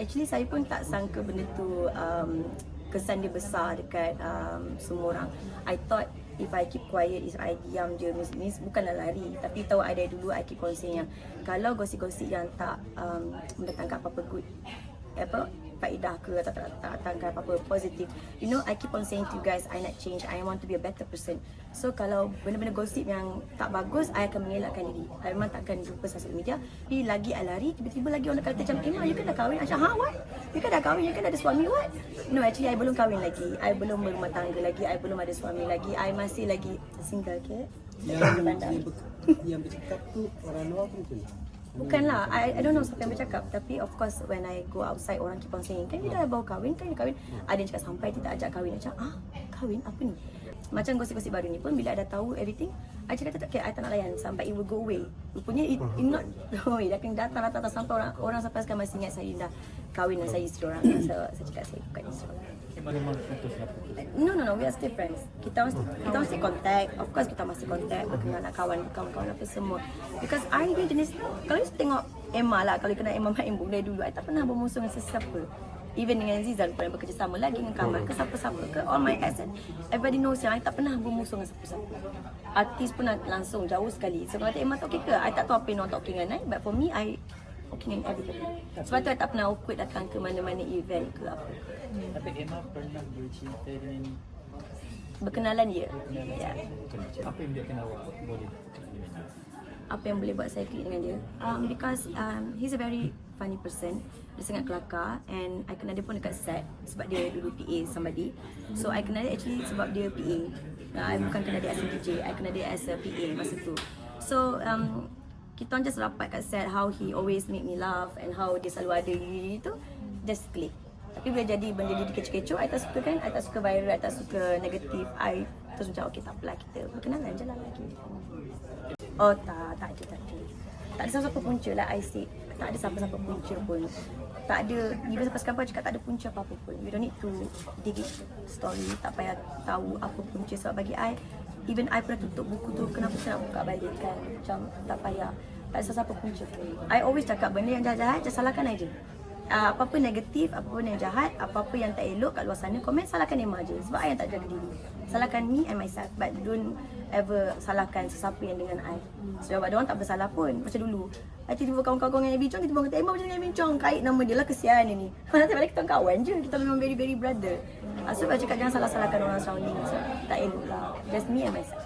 actually saya pun tak sangka benda tu um, kesan dia besar dekat um, semua orang. I thought if I keep quiet, if I diam je, means bukanlah lari. Tapi tahu dari dulu, I keep on saying yang kalau gosip-gosip yang tak um, mendatangkan apa-apa good, apa faedah ke atau tak, tak datangkan apa-apa positif. You know, I keep on saying to you guys, I nak change, I want to be a better person. So kalau benda-benda gosip yang tak bagus, I akan mengelakkan diri. I memang takkan jumpa sosial media. Tapi lagi I lari, tiba-tiba lagi orang kata macam, Emma, you kan dah kahwin? Macam, ha, what? You kan dah kahwin, you kan ada suami, what? No, actually, I belum kahwin lagi. I belum berumah tangga lagi. I belum ada suami lagi. I masih lagi single, okay? Yang ber- yang bercakap tu orang luar pun betul. Bukanlah, I, I don't know siapa yang bercakap. Tapi of course when I go outside Orang keep on saying Kan you dah baru kahwin, kan you kahwin? Ada yang cakap sampai dia tak ajak kahwin. Macam, ah kahwin apa ni Macam gosip-gosip baru ni pun Bila ada tahu everything I cakap tak, okay, I tak nak layan Sampai it will go away Rupanya it, it not away Dia akan datang, datang, datang Sampai orang, orang sampai sekarang masih ingat Saya dah kahwin dan saya isteri orang so, Saya cakap saya bukan isteri orang lah. No, no, no. We are still friends. Kita masih, kita masih contact. Of course, kita masih contact. Berkenal nak kawan, kawan-kawan apa semua. Because I ni jenis, kalau you tengok Emma lah, kalau you kenal Emma main bola dulu, I tak pernah bermusuh dengan sesiapa. Even dengan Zizan pun bekerjasama lagi dengan Kamal ke siapa-siapa ke all my ex everybody knows yang I tak pernah bermusuh dengan siapa-siapa. Artis pun langsung jauh sekali. So kalau Emma tak okay ke? I tak tahu apa yang orang tak okay dengan I but for me I okay dengan everybody. Sebab tu I tak pernah awkward datang ke mana-mana event ke apa. Tapi Emma pernah bercinta dengan berkenalan dia. Ya. Apa yang dia kenal awak? Boleh apa yang boleh buat saya klik dengan dia? Um, because um, he's a very funny person. Dia sangat kelakar and I kenal dia pun dekat set sebab dia dulu PA somebody. So I kenal dia actually sebab dia PA uh, I bukan kenal dia as a DJ I kenal dia as a PA masa tu. So um, kita orang just rapat kat set how he always make me laugh and how dia selalu ada gini tu just click tapi bila jadi benda jadi kecoh-kecoh I tak suka kan I tak suka viral I tak suka negatif I terus macam okay tak apalah kita berkenalan je lah lagi Oh tak, tak ada, tak ada. Tak ada siapa-siapa punca lah I say. Tak ada siapa-siapa punca pun. Tak ada, even sampai sekarang pun cakap tak ada punca apa-apa pun. You don't need to dig it story. Tak payah tahu apa punca sebab bagi I, even I pernah tutup buku tu, kenapa saya nak buka balik kan? Macam tak payah. Tak ada siapa-siapa punca pun. I always cakap benda yang jahat-jahat, just salahkan I je. Uh, apa-apa negatif, apa-apa yang jahat, apa-apa yang tak elok kat luar sana, komen salahkan Emma je. Sebab I yang tak jaga diri. Salahkan me and myself. But don't ever salahkan sesiapa yang dengan I. Sebab dia orang tak bersalah pun. Macam dulu. I tiba-tiba kawan-kawan dengan Bincong, kita pun kata, Emma macam dengan Bincong. Kait nama dia lah, kesian ni. Nanti balik kita kawan je. Kita memang very, very brother. Uh, so, I cakap jangan salah-salahkan orang surrounding. So, tak elok lah. Just me and myself.